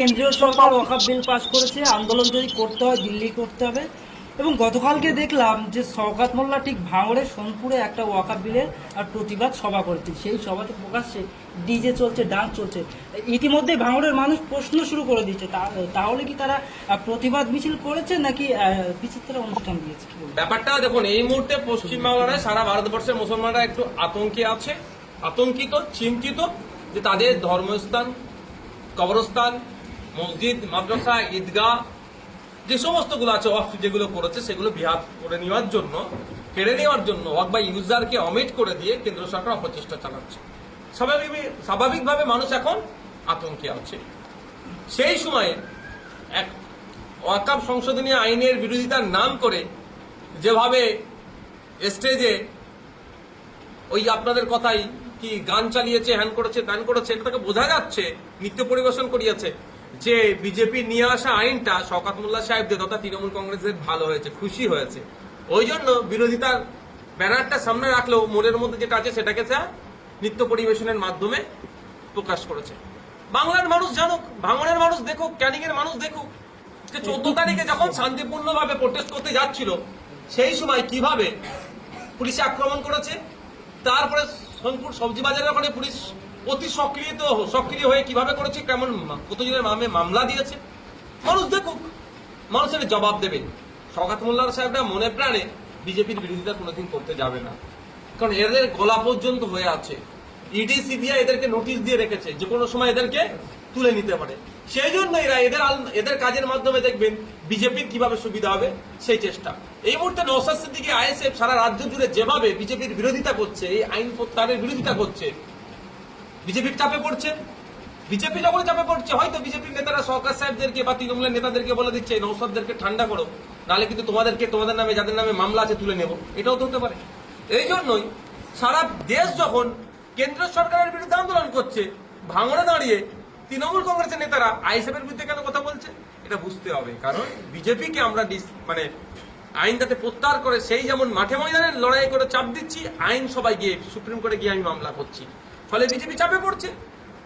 কেন্দ্রীয় সরকার ওয়াকাব bill pass করেছে, আন্দোলন যদি করতে হয়, দিল্লি করতে হবে। এবং গতকালকে দেখলাম যে শওকাত মোল্লা ঠিক ভাঙড়ে সোনপুরে একটা ওয়াকাব বিলের আর প্রতিবাদ সভা করেছে। সেই সভাতে প্রকাশ্যে ডিজে চলছে, ডান্স চলছে। ইতিমধ্যে ভাঙড়ের মানুষ প্রশ্ন শুরু করে দিচ্ছে তাহলে কি তারা প্রতিবাদ মিছিল করেছে নাকি বিচিত্র অনুষ্ঠান দিয়েছে? ব্যাপারটা দেখুন, এই মুহূর্তে পশ্চিমবাংলা নয় সারা ভারতবর্ষের মুসলমানরা একটু আতঙ্কে আছে, আতঙ্কিত, চিন্তিত যে তাদের ধর্মস্থান, কবরস্থান মসজিদ, মাদ্রাসা, ঈদগাহ, যে সমস্তগুলো আছে ওয়াকফ যেগুলো করেছে, সেগুলো বিহাত করে নেওয়ার জন্য, কেড়ে নেওয়ার জন্য ওয়াক বা ইউজারকে অমিট করে দিয়ে কেন্দ্র সরকার অপচেষ্টা চালাচ্ছে। স্বাভাবিক স্বাভাবিকভাবে মানুষ এখন আতঙ্কে আছে। সেই সময়ে এক ওয়াকাব সংশোধনী আইনের বিরোধিতার নাম করে যেভাবে স্টেজে ওই আপনাদের কথাই কি গান চালিয়েছে, হ্যান করেছে, ত্যান করেছে, এটা থেকে বোঝা যাচ্ছে, নৃত্য পরিবেশন করিয়েছে। যে বিজেপি নিয়ে আসা আইনটা শওকাত মোল্লা সাহেবদের তথা তৃণমূল কংগ্রেসের ভালো হয়েছে, খুশি হয়েছে। ওই জন্য বিরোধিতার ব্যানারটা সামনে রাখলেও মোড়ের মধ্যে যেটা আছে সেটাকে যা নৃত্য পরিবেশনের মাধ্যমে প্রকাশ করেছে। বাংলার মানুষ জানুক ভাঙনের মানুষ দেখুক ক্যানিং এর মানুষ দেখুক, যে চোদ্দ তারিখে যখন শান্তিপূর্ণভাবে প্রোটেস্ট করতে যাচ্ছিল, সেই সময় কীভাবে পুলিশ আক্রমণ করেছে, তারপরে সোনপুর সবজি বাজারের ওখানে পুলিশ অতি সক্রিয় সক্রিয় হয়ে কীভাবে করেছে, কেমন কতজনের মামে মামলা দিয়েছে? মানুষ দেখুক, মানুষের জবাব দেবে। শওকাত মোল্লার সাহেবরা মনে প্রাণে বিজেপির বিরোধিতা কোনোদিন করতে যাবে না। কারণ এদের গলা পর্যন্ত হয়ে আছে। ইডি, সিবিআই এদেরকে নোটিশ দিয়ে রেখেছে যে কোনো সময় এদেরকে তুলে নিতে পারে। সেই জন্য এরা এদের এদের কাজের মাধ্যমে দেখবেন বিজেপির কীভাবে সুবিধা হবে, সেই চেষ্টা। এই মুহূর্তে নৌসাদ সিদ্দিকি, আইএসএফ সারা রাজ্য জুড়ে যেভাবে বিজেপির বিরোধিতা করছে, এই আইন প্রত্যাহারের বিরোধিতা করছে বিজেপির চাপে পড়ছে। বিজেপি যখন চাপে পড়ছে, হয়তো বিজেপির নেতারা সরকার সাহেবদেরকে বা তৃণমূলের নেতাদেরকে বলে দিচ্ছে, এই নৌসাদদেরকে ঠান্ডা করো। নাহলে কিন্তু তোমাদেরকে, তোমাদের নামে, যাদের নামে মামলা আছে তুলে নেব। এটাও তো হতে পারে। এই জন্যই সারা দেশ যখন কেন্দ্র সরকারের বিরুদ্ধে আন্দোলন করছে, ভাঙড়ে দাঁড়িয়ে তৃণমূল কংগ্রেসের নেতারা আইএসএফের বিরুদ্ধে কেন কথা বলছে? এটা বুঝতে হবে। কারণ বিজেপিকে আমরা মানে আইন যাতে প্রত্যাহার করে সেই যেমন মাঠে ময়দানে লড়াই করে চাপ দিচ্ছি, আইন সবাই গিয়ে, সুপ্রিম কোর্টে গিয়ে আমি মামলা করছি। ফলে বিজেপি চাপে পড়ছে।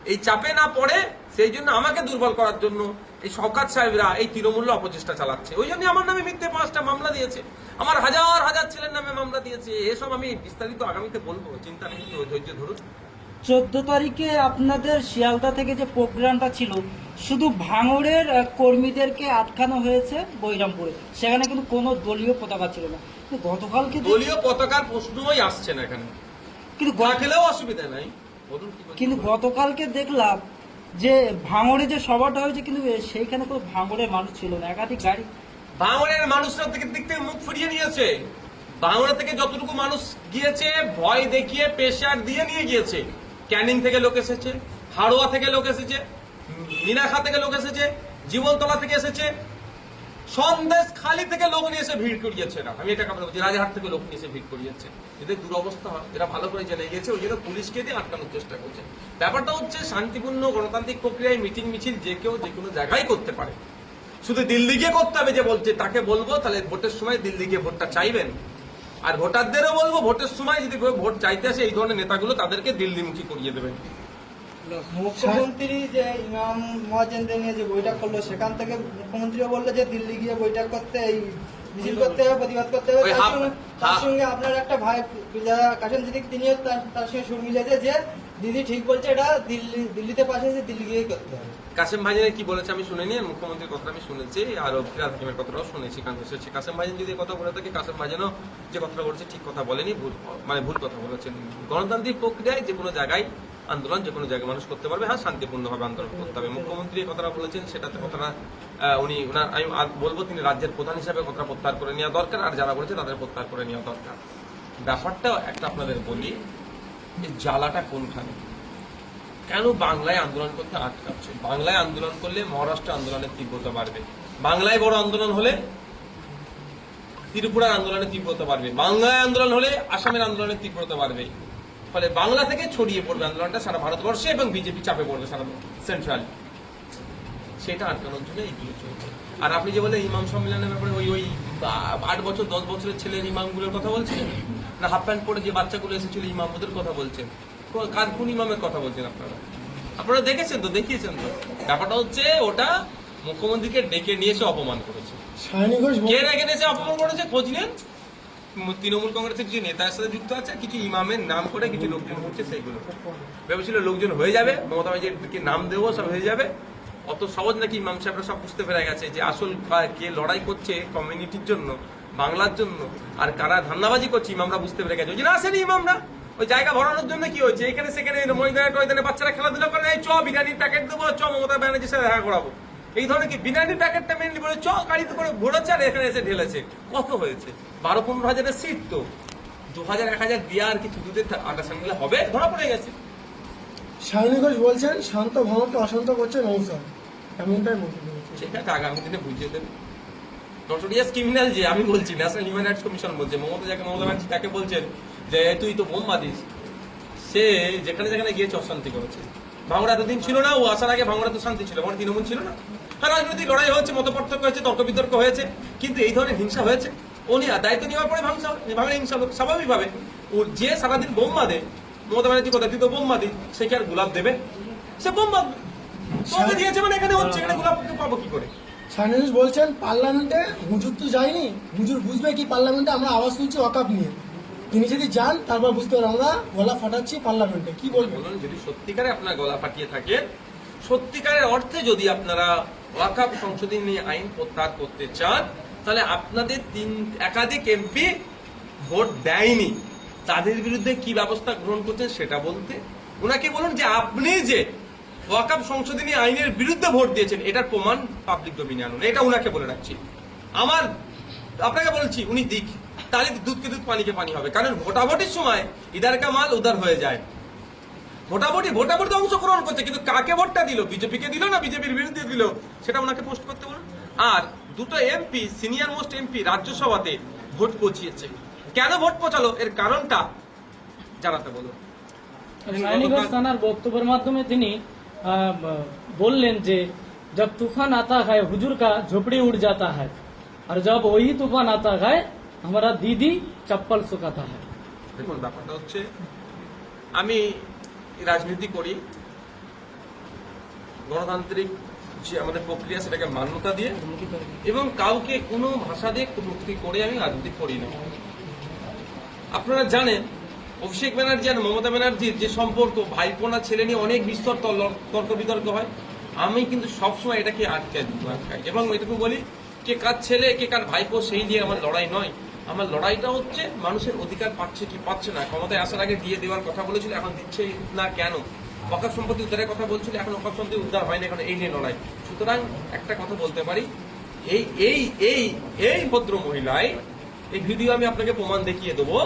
এই চাপে না পড়ে সেই জন্য আমাকে দুর্বল করার জন্য এই শওকাত সাহেবরা এই তৃণমূল্য অপচেষ্টা চালাচ্ছে। ওই জন্য আমার নামে মিথ্যে পাঁচটা মামলা দিয়েছে। আমার হাজার হাজার ছেলের নামে মামলা দিয়েছে। এসব আমি বিস্তারিত আগামীতে বলব চিন্তা নেই ধৈর্য ধরুন। চোদ্দ তারিখে আপনাদের শিয়ালদা থেকে যে প্রোগ্রামটা ছিল শুধু ভাঙড়ের কর্মীদেরকে আটকানো হয়েছে বৈরামপুরে। সেখানে কিন্তু কোনো দলীয় পতাকা ছিল না। কিন্তু গতকালকে দলীয় পতাকার প্রশ্নই আসছে না এখানে। কিন্তু গ- রাখলেও অসুবিধা নাই? কিন্তু গতকালকে দেখলাম যে ভাঙড়ে যে সভাটা হয়েছে কিন্তু সেইখানে কোনো ভাঙড়ের মানুষ ছিল না একাধিক গাড়ি। বাংলার মানুষরা থেকে দিক থেকে মুখ ফিরিয়ে নিয়েছে। বাংলা থেকে যতটুকু মানুষ গিয়েছে ভয় দেখিয়ে প্রেশার দিয়ে নিয়ে গিয়েছে। ক্যানিং থেকে লোক এসেছে হাড়োয়া থেকে লোক এসেছে মিনাখা থেকে লোক এসেছে জীবনতলা থেকে এসেছে সন্দেশ খালি থেকে লোক নিয়ে এসে ভিড় করিয়েছে না। আমি এটা কথা বলছি রাজাহাট থেকে লোক নিয়ে এসে ভিড় করিয়েছে। এদের দুরবস্থা এরা ভালো করে জেনে গিয়েছে, ওই জন্য পুলিশকে দিয়ে আটকানোর চেষ্টা করছে। ব্যাপারটা হচ্ছে, শান্তিপূর্ণ গণতান্ত্রিক প্রক্রিয়ায় মিটিং মিছিল যে কেউ যে কোনো জায়গায় করতে পারে। শুধু দিল্লি গিয়ে করতে হবে যে বলছে, তাকে বলব, তাহলে ভোটের সময় দিল্লি গিয়ে ভোটটা চাইবেন। আর ভোটারদেরও বলব, ভোটের সময় যদি ভোট চাইতে আসে, এই ধরনের নেতাগুলো তাদেরকে দিল্লিমুখী করিয়ে দেবেন। মুখ্যমন্ত্রী যে ইমাম মহাজেন্দ্র নিয়ে যে বৈঠক করল সেখান থেকে মুখ্যমন্ত্রীও বলল যে দিল্লি গিয়ে বৈঠক করতে এই মিছিল করতে হবে প্রতিবাদ করতে হবে। তার সঙ্গে- আপনার একটা ভাই যারা কাশেম সিদ্দিক তিনিও তার- সঙ্গে সুর মিলেছে যে দিদি ঠিক বলছে এটা দিল্লি দিল্লিতে পাশে যে দিল্লি গিয়ে করতে হবে। কাসেম ভাইজানের কি বলেছে আমি শুনিনি আর মুখ্যমন্ত্রীর কথা আমি শুনেছি আর ফিরাদ হাকিমের কথাটাও শুনেছি কারণ কাসেম ভাইজান যদি কথা বলে থাকে কাশেম ভাইজানও যে কথাটা বলেছে ঠিক কথা বলেনি ভুল মানে ভুল কথা বলেছেন। গণতান্ত্রিক প্রক্রিয়ায় যে কোনো জায়গায় আন্দোলন, যে কোনো জায়গায় মানুষ করতে পারবে। হ্যাঁ শান্তিপূর্ণভাবে আন্দোলন করতে হবে। মুখ্যমন্ত্রী কথাটা বলেছেন, সেটাতে কথাটা উনি, উনার, আমি বলব তিনি রাজ্যের প্রধান হিসাবে কথাটা প্রত্যাহার করে নেওয়া দরকার, আর যারা বলেছে তাদের প্রত্যাহার করে নেওয়া দরকার। ব্যাপারটা একটা আপনাদের বলি, যে জ্বালাটা কোনখানে? কেন বাংলায় আন্দোলন করতে আটকাচ্ছে? বাংলায় আন্দোলন করলে মহারাষ্ট্র আন্দোলনের তীব্রতা বাড়বে। বাংলায় বড় আন্দোলন হলে ত্রিপুরার আন্দোলনের তীব্রতা বাড়বে। বাংলায় আন্দোলন হলে আসামের আন্দোলনের তীব্রতা বাড়বে। ফলে বাংলা থেকে ছড়িয়ে পড়বে আন্দোলনটা সারা ভারতবর্ষে এবং বিজেপি চাপে পড়বে সারা সেন্ট্রাল সেটা আটকানোর জন্য এইগুলো চলছে আর আপনি যে বলেন ইমাম সম্মেলনের ব্যাপারে ওই ওই আট বছর দশ বছরের ছেলের ইমামগুলোর কথা বলছেন? না হাফ প্যান্ট পরে যে বাচ্চাগুলো এসেছিল ইমাম ওদের কথা বলছেন? কার কোন ইমামের কথা বলছেন আপনারা? আপনারা দেখেছেন তো দেখিয়েছেন তো? ব্যাপারটা হচ্ছে ওটা মুখ্যমন্ত্রীকে ডেকে নিয়ে এসে অপমান করেছে। কে রেখে নিয়েছে অপমান করেছে? খোঁজ নেন। তৃণমূল কংগ্রেসের কিছু নেতার সাথে যুক্ত আছে, কিছু ইমামের নাম করে কিছু লোকজন হচ্ছে সেইগুলো। ভেবেছিল লোকজন হয়ে যাবে, মমতা ব্যানার্জিকে নাম দেবো, সব হয়ে যাবে। অত সহজ নাকি ইমাম সাহেবরা সব বুঝতে পেরে গেছে যে আসল কে লড়াই করছে কমিউনিটির জন্য, বাংলার জন্য, আর কারা ধান্দাবাজি করছে, ইমামরা বুঝতে পেরে গেছে। ওই জন্য আসেনি ইমামরা। ওই জায়গা ভরানোর জন্য কি হয়েছে? এখানে, সেখানে ময়দানে বাচ্চারা খেলাধুলা করে চ, বিরিয়ানির প্যাকেট দেবো, চ, মমতা ব্যানার্জির সাথে দেখা করাবো। এই ধরনের কি বিরিয়ানির প্যাকেটটা মেনলি বলে চ গাড়িতে করে ঘোরাচ্ছে আর এখানে এসে ঢেলেছে। কত হয়েছে? বারো পনেরো হাজারের সিট তো। দু হাজার এক হাজার দিয়ে আর কিছু দুধের আটা সামনে হবে? ধরা পড়ে গেছে। সায়নী ঘোষ বলছেন শান্ত ভবনকে অশান্ত করছে নৌসাদ এমনটাই করেছেন। ঠিক আগামী দিনে বুঝিয়ে দেবে। নটোরিয়াস ক্রিমিনাল যে আমি বলছি ন্যাশনাল হিউম্যান রাইটস কমিশন বলছে মমতা যাকে মমতা ব্যানার্জি তাকে বলছেন যে তুই তো বোম বাঁধিস সে যেখানে যেখানে গিয়েছে অশান্তি করেছে। ভাঙড়া এতদিন ছিল না ও আসার আগে ভাঙড়া তো শান্তি ছিল আমার তৃণমূল ছিল না। হ্যাঁ রাজনৈতিক লড়াই হয়েছে মত পার্থক্য হয়েছে তর্ক বিতর্ক হয়েছে কিন্তু এই ধরনের হিংসা হয়েছে। ও নিয়ে দায়িত্ব নেওয়ার পরে ভাঙসা ভাঙড়া হিংসা হোক স্বাভাবিকভাবে ওর যে সারাদিন বোম বাঁধে মমতা ব্যানার্জি কথা তুই তো বোম বাঁধি সে কি আর গোলাপ দেবে? সে বোম বাঁধবে তোকে দিয়েছে মানে এখানে হচ্ছে এখানে গোলাপ পাবো কি করে? সায়নী বলছেন পার্লামেন্টে হুজুর তো যায়নি। হুজুর বুঝবে কি পার্লামেন্টে আমরা আওয়াজ শুনছি অকাপ নিয়ে। তিনি যদি যান, তারপর বুঝতে পারবেন আমরা গলা ফাটাচ্ছি পার্লামেন্টে। কি বলবেন বলুন, যদি সত্যিকারে আপনার গলা ফাটিয়ে থাকেন সত্যিকারের অর্থে যদি আপনারা ওয়াকাপ সংশোধনী আইন প্রত্যাহার করতে চান, তাহলে আপনাদের তিন, একাধিক এমপি ভোট দেয়নি। তাদের বিরুদ্ধে কি ব্যবস্থা গ্রহণ করছেন সেটা বলতে? ওনাকে বলুন যে আপনি যে ওয়াকাপ সংশোধনী আইনের বিরুদ্ধে ভোট দিয়েছেন, এটার প্রমাণ পাবলিক ডোমিনে আনুন। এটা ওনাকে বলে রাখছি। আমার, আপনাকে বলছি, উনি দিক। তাহলে দুধকে দুধ পানিকে পানি হবে কারণ ভোটাভোটির সময় ইদার কা মাল উদার হয়ে যায় ভোটাভুটি ভোটাভুটি অংশগ্রহণ করছে কিন্তু কাকে ভোটটা দিল বিজেপিকে দিল না বিজেপির বিরুদ্ধে দিল সেটা ওনাকে পোস্ট করতে বলুন আর দুটো এমপি সিনিয়র মোস্ট এমপি রাজ্যসভাতে ভোট পৌঁছিয়েছে কেন ভোট পৌঁছালো এর কারণটা জানাতে বলুন রানীগঞ্জ থানার বক্তব্যের মাধ্যমে তিনি আহ, ব- বললেন যে जब तूफान आता है हुजूर का झोपड़ी उड़ जाता है और जब वही तूफान आता है हमारा दीदी चप्पल सुखाता है দেখুন ব্যাপারটা হচ্ছে আমি রাজনীতি করি গণতান্ত্রিক যে আমাদের প্রক্রিয়া সেটাকে মান্যতা দিয়ে এবং কাউকে কোনো ভাষা দিয়ে কটূক্তি করে আমি রাজনীতি করি না আপনারা জানেন অভিষেক ব্যানার্জি আর মমতা ব্যানার্জির যে সম্পর্ক ভাইপোনা ছেলে নিয়ে অনেক বিস্তর তল- তর্ক বিতর্ক হয় আমি কিন্তু সবসময় এটাকে আটকে দিই, আটকাই এবং এটুকু বলি কে কার ছেলে কে কার ভাইপো সেই নিয়ে আমার লড়াই নয় আমার লড়াইটা হচ্ছে মানুষের অধিকার পাচ্ছে কি পাচ্ছে না। ক্ষমতায় আসার আগে দিয়ে দেওয়ার কথা বলেছিল, এখন দিচ্ছে না কেন? অকাপ সম্পত্তি উদ্ধারের কথা বলছিল, এখন অকাপ সম্পত্তি উদ্ধার হয়নি এখন এই নিয়ে লড়াই। সুতরাং একটা কথা বলতে পারি, এই এই এই এই ভদ্র মহিলায় এই ভিডিও আমি আপনাকে প্রমাণ দেখিয়ে দেবো।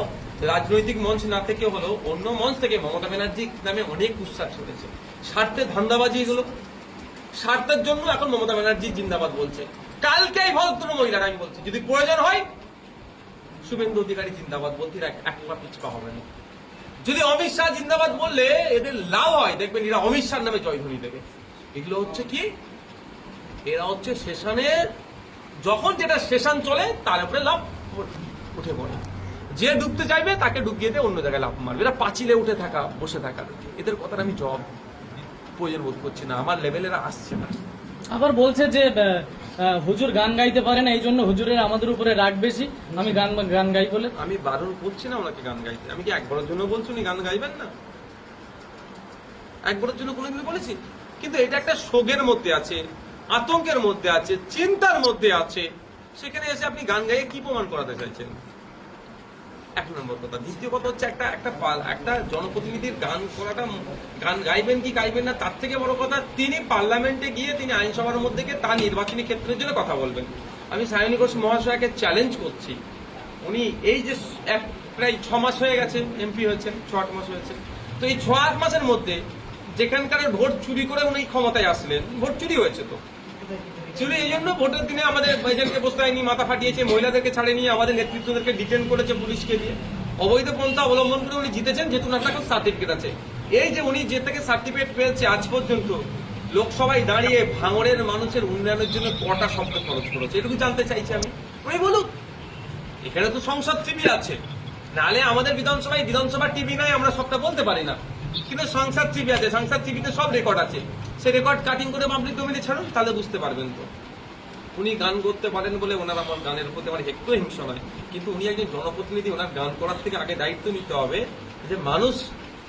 রাজনৈতিক মঞ্চ না থেকে হলো অন্য মঞ্চ থেকে মমতা ব্যানার্জি নামে অনেক উৎসাহ চলেছে স্বার্থে ধান্দাবাজি এগুলো স্বার্থের জন্য এখন মমতা ব্যানার্জি জিন্দাবাদ বলছে। কালকে এই ভদ্র মহিলারা আমি বলছি, যদি প্রয়োজন হয় শুভেন্দু অধিকারী জিন্দাবাদ বলতে এরা এক পা পিছপা হবে না। যদি অমিত শাহ জিন্দাবাদ বললে এদের লাভ হয়, দেখবেন এরা অমিত শাহ নামে জয়ধ্বনি দেবে। এগুলো হচ্ছে কি? এরা হচ্ছে সেশনের যখন যেটা সেশন চলে, তার উপরে লাভ উঠে পড়ে। যে ডুবতে চাইবে, তাকে ডুবিয়ে দিয়ে অন্য জায়গায় লাভ মারবে। এরা পাঁচিলে উঠে থাকা, বসে থাকা। এদের কথাটা আমি জব প্রয়োজন বোধ করছি না। আমার লেভেলেরা আসছে না। আবার বলছে যে হুজুর গান গাইতে পারে না এই জন্য হুজুরের আমাদের উপরে রাগ বেশি। আমি গান গান গাই বলে। আমি বারণ করছি না ওনাকে গান গাইতে। আমি কি একবারের জন্য বলছি উনি গান গাইবেন না? একবারের জন্য কোনোদিন বলেছি? কিন্তু এটা একটা শোকের মধ্যে আছে, আতঙ্কের মধ্যে আছে, চিন্তার মধ্যে আছে। সেখানে এসে আপনি গান গাইয়ে কি প্রমাণ করাতে চাইছেন? এক নম্বর কথা। দ্বিতীয় কথা হচ্ছে একটা একটা পাল- একটা জনপ্রতিনিধির গান করাটা গান গাইবেন কি গাইবেন না, তার থেকে বড় কথা তিনি পার্লামেন্টে গিয়ে তিনি আইনসভার মধ্যে গিয়ে তার নির্বাচনী ক্ষেত্রের জন্য কথা বলবেন। আমি সায়নী ঘোষ মহাশয়কে চ্যালেঞ্জ করছি। উনি এই যে এক প্রায় ছ মাস হয়ে গেছে এমপি হয়েছেন, ছ আট মাস হয়েছে। তো এই ছ আট মাসের মধ্যে যেখানকার ভোট চুরি করে উনি ক্ষমতায় আসলেন, ভোট চুরি হয়েছে তো। চুরি এই জন্য ভোটের দিনে আমাদের এজেন্টকে বসতে নিয়ে মাথা ফাটিয়েছে, মহিলাদেরকে ছাড়ে নিয়ে আমাদের নেতৃত্বদেরকে ডিটেন করেছে পুলিশকে দিয়ে অবৈধ পন্থা অবলম্বন করে উনি জিতেছেন, যেহেতু ওনার কাছে সার্টিফিকেট আছে। এই যে উনি যে থেকে সার্টিফিকেট পেয়েছে আজ পর্যন্ত, লোকসভায় দাঁড়িয়ে ভাঙড়ের মানুষের উন্নয়নের জন্য কটা শব্দ খরচ করেছে, এটুকু জানতে চাইছি আমি। উনি বলুন এখানে তো সংসদ টিভি আছে। নালে আমাদের বিধানসভায় বিধানসভা টিভি নাই, আমরা সবটা বলতে পারি না। কিন্তু সংসার টিভি আছে সংসার টিভিতে সব রেকর্ড আছে। সে রেকর্ড কাটিং করে পাবলিক ডোমেনে ছাড়ুন তাহলে বুঝতে পারবেন তো। উনি গান করতে পারেন বলে ওনার আমার গানের প্রতি আমার একটু হিংসা নয়। কিন্তু উনি একজন জনপ্রতিনিধি ওনার গান করার থেকে আগে দায়িত্ব নিতে হবে যে মানুষ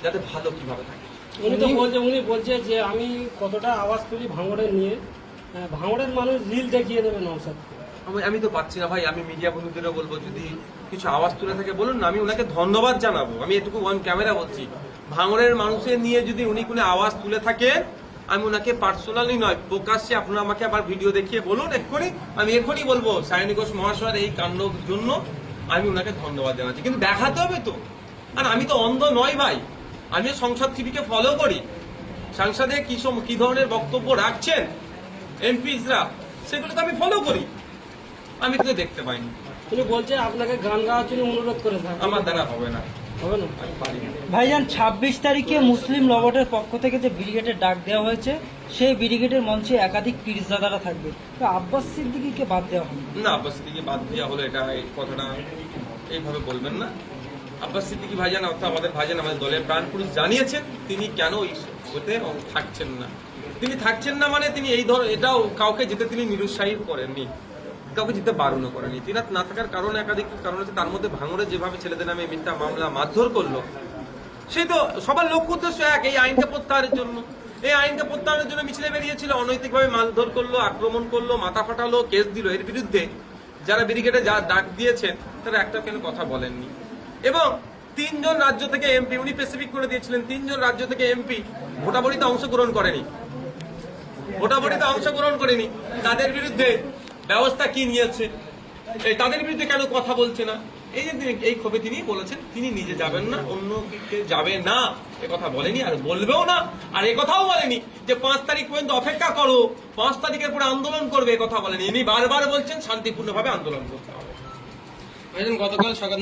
যাতে ভালো কীভাবে থাকে। উনি তো বলছে উনি বলছে যে আমি কতটা আওয়াজ তুলি ভাঙড়ের নিয়ে। হ্যাঁ, ভাঙড়ের মানুষ রিল দেখিয়ে দেবে নৌসাদকে আমি আমি তো পাচ্ছি না ভাই আমি মিডিয়া বন্ধুদেরও বলব যদি কিছু আওয়াজ তুলে থাকে বলুন না আমি ওনাকে ধন্যবাদ জানাব। আমি এটুকু ওয়ান ক্যামেরা বলছি। ভাঙড়ের মানুষের নিয়ে যদি উনি কোনো আওয়াজ তুলে থাকেন আমি ওনাকে পার্সোনালি নয় প্রকাশ্যে আপনারা আমাকে আবার ভিডিও দেখিয়ে বলুন এক্ষুনি আমি এক্ষুনি বলব সায়নী ঘোষ মহাশয়ের এই কাণ্ডর জন্য আমি ওনাকে ধন্যবাদ জানাচ্ছি। কিন্তু দেখাতে হবে তো। আর আমি তো অন্ধ নয় ভাই। আমিও সংসদ টিভিকে ফলো করি। সাংসদে কি কি ধরনের বক্তব্য রাখছেন? এমপিসরা সেগুলো তো আমি ফলো করি। আমি তো দেখতে পাইনি। উনি বলছে আপনাকে গান গাওয়ার জন্য অনুরোধ করে আমার দ্বারা হবে আমি না। ভাইজান, ছাব্বিশ তারিখে মুসলিম লবটের পক্ষ থেকে যে ব্রিগেডের ডাক দেওয়া হয়েছে, সেই ব্রিগেডের মঞ্চে একাধিক পীরজাদারা থাকবে। তো আব্বাস সিদ্দিকিকে বাদ দেওয়া হবে না, আব্বাস সিদ্দিকি বাদ দেওয়া হলো, এটা এই কথাটা এইভাবে বলবেন না। আব্বাস সিদ্দিকি ভাইজান, অর্থাৎ আমাদের ভাইজান, আমাদের দলের প্রাণ পুরুষ জানিয়েছেন, তিনি কেন ওতে থাকছেন না। তিনি থাকছেন না মানে তিনি এই ধর, এটাও কাউকে যেতে তিনি নিরুৎসাহিত করেননি। কাউকে যেতে বারণও করেনি। তিনি না থাকার কারণে একাধিক কারণ হচ্ছে তার মধ্যে ভাঙড়ে যেভাবে ছেলেদের নামে মিথ্যা মামলা মারধর করল সেই তো সবার লক্ষ্য উদ্দেশ্য এক, এই আইনকে প্রত্যাহারের জন্য। এই আইনকে প্রত্যাহারের জন্য মিছিলে বেরিয়েছিল, অনৈতিকভাবে মারধর করল, আক্রমণ করল, মাথা ফাটালো, কেস দিল। এর বিরুদ্ধে যারা ব্রিগেডে যা ডাক দিয়েছেন, তারা একটা কেন কথা বলেননি। এবং তিনজন রাজ্য থেকে এমপি, উনি স্পেসিফিক করে দিয়েছিলেন, তিনজন রাজ্য থেকে এমপি ভোটাভুটিতে অংশগ্রহণ করেনি। ভোটাভুটিতে অংশগ্রহণ করেনি। তাদের বিরুদ্ধে ব্যবস্থা কি নিয়েছে? তাদের বিরুদ্ধে কেন কথা বলছে না? এই যে তিনি- এই ক্ষোভে তিনি বলেছেন, তিনি নিজে যাবেন না, অন্য কে যাবে না। এ কথা বলেনি আর বলবেও না। আর এ কথাও বলেনি যে পাঁচ তারিখ পর্যন্ত অপেক্ষা করো। পাঁচ তারিখের পরে আন্দোলন করবে, এ কথা বলেনি। ইনি বারবার বলছেন, শান্তিপূর্ণভাবে আন্দোলন করতে হবে। গতকাল সকাল